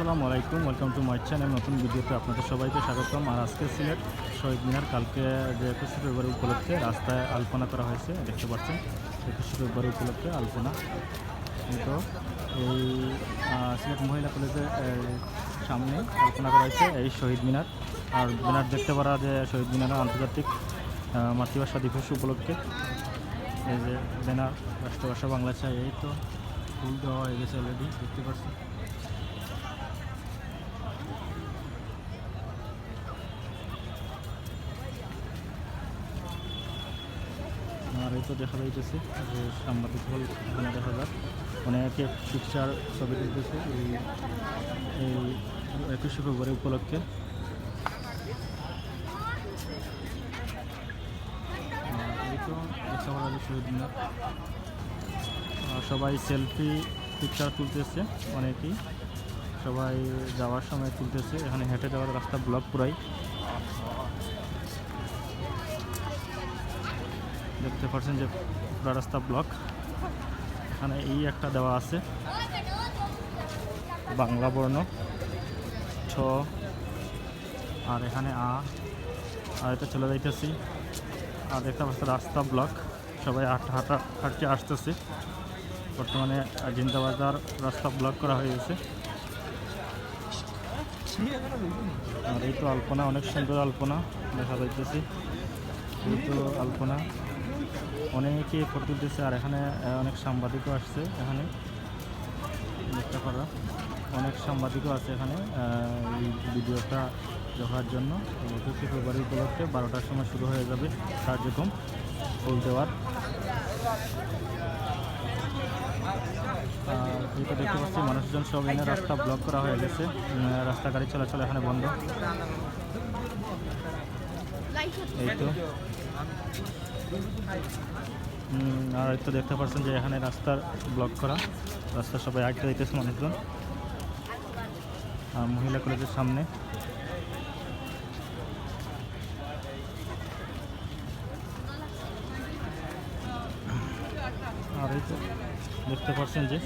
আসসালামু আলাইকুম welcome to my channel নতুন ভিডিওতে আপনাদের সবাইকে স্বাগতম। আর আজকে সিলেট শহীদ মিনার, কালকে যে একুশে ফেব্রুয়ারি উপলক্ষে রাস্তায় আলপনা করা হয়েছে, দেখতে পাচ্ছেন, একুশে ফেব্রুয়ারি উপলক্ষে আলপনা। তো, এই সিলেট মহিলা কলেজের সামনে আলপনা করা হয়েছে, এই শহীদ মিনার। আর মিনার দেখতে পারা যে শহীদ মিনার আন্তর্জাতিক মাতৃভাষা দিবস উপলক্ষে। এই যে ব্যানার, রাষ্ট্রভাষা বাংলা চাই এই তো, ফুল দেওয়া হয়ে গেছে অলরেডি দেখতে পাচ্ছি এই তো দেখা যাইতেছে যে সাংবাদিক হল এখানে দেখা যাক। অনেকে পিকচার ছবি তুলতেছে এই এই একুশে ফেব্রুয়ারি উপলক্ষে। এই তো সবাই সেলফি পিকচার তুলতেছে অনেকেই। সবাই যাওয়ার সময় তুলতেছে। এখানে হেঁটে যাওয়ার রাস্তা ব্লক পুরাই। দেখতে পাচ্ছেন যে পুরা রাস্তা ব্লক। এখানে এই একটা দেওয়া আছে। বাংলা বর্ণ। ছ। আর এখানে আ। আর এটা চলে যাইতেছি। আর দেখতে পাচ্ছি রাস্তা ব্লক। সবাই হাঁটা হাঁটা হাঁটতে আসতেছে। বর্তমানে জিন্দাবাজার রাস্তা ব্লক করা হয়ে গেছে। আর এই তো আলপনা, অনেক সুন্দর আলপনা দেখা যাইতেছে। এই তো আলপনা। অনেকে ফটো তুলতেছে, আর এখানে অনেক সাংবাদিকও আসছে এখানে। দেখতে পারা, অনেক সাংবাদিকও আছে এখানে এই ভিডিওটা দেখার জন্য। একুশে ফেব্রুয়ারি উপলক্ষে বারোটার সময় শুরু হয়ে যাবে কার্যক্রম, ফুল দেওয়ার। তো দেখতে পাচ্ছি মানুষজন সব এনে রাস্তা ব্লক করা হয়ে গেছে রাস্তা গাড়ি চলাচল এখানে বন্ধ। আর তো দেখতে পাচ্ছেন যে এখানে রাস্তার ব্লক করা। রাস্তা সবাই আটকে দিতেছে মানুষজন। আর মহিলা কলেজের সামনে। আর এই তো দেখতে পাচ্ছেন যে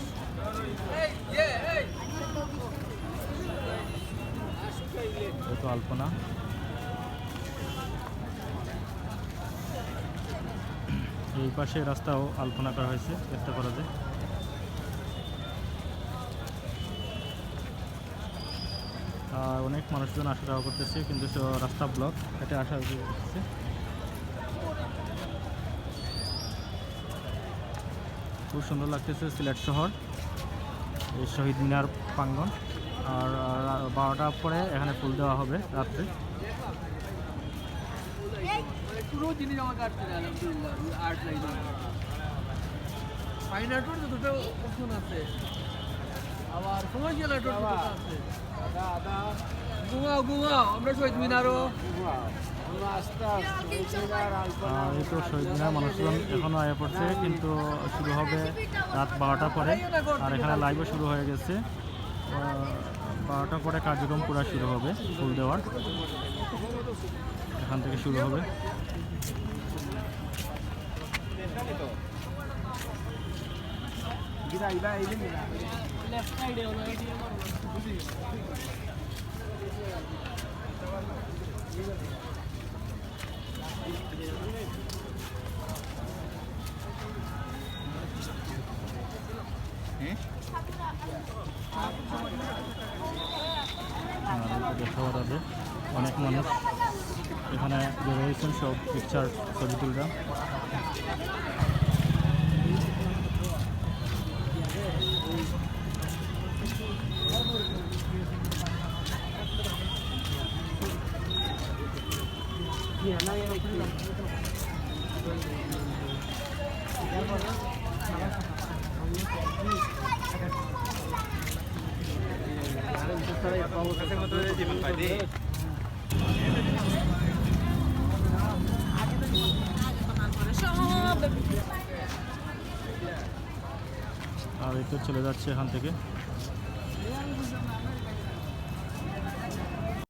তো আলপনা। এই পাশে রাস্তাও আলপনা করা হয়েছে দেখতে পারা যায়। আর অনেক মানুষজন আসা যাওয়া করতেছে, কিন্তু রাস্তা ব্লক এটা আসা করতেছে খুব সুন্দর লাগতেছে সিলেট শহর, এই শহীদ মিনার প্রাঙ্গন আর বারোটার পরে এখানে ফুল দেওয়া হবে রাত্রে। পুরো জিনিস আমার কাটছে না আলহামদুলিল্লাহ আর্ট ফাইন তো দুটো অপশন আছে আবার কমার্শিয়াল দুটো আছে এই তো মানুষজন পড়ছে কিন্তু শুরু হবে রাত বারোটা পরে আর এখানে লাইভও শুরু হয়ে গেছে বারোটা পরে কার্যক্রম পুরো শুরু হবে, ফুল দেওয়ার। এখান থেকে শুরু হবে। দেখা যাবে অনেক মানুষ এখানে যে রয়েছেন সব পিকচার ছবি তুলরা আর এই তো চলে যাচ্ছে এখান থেকে।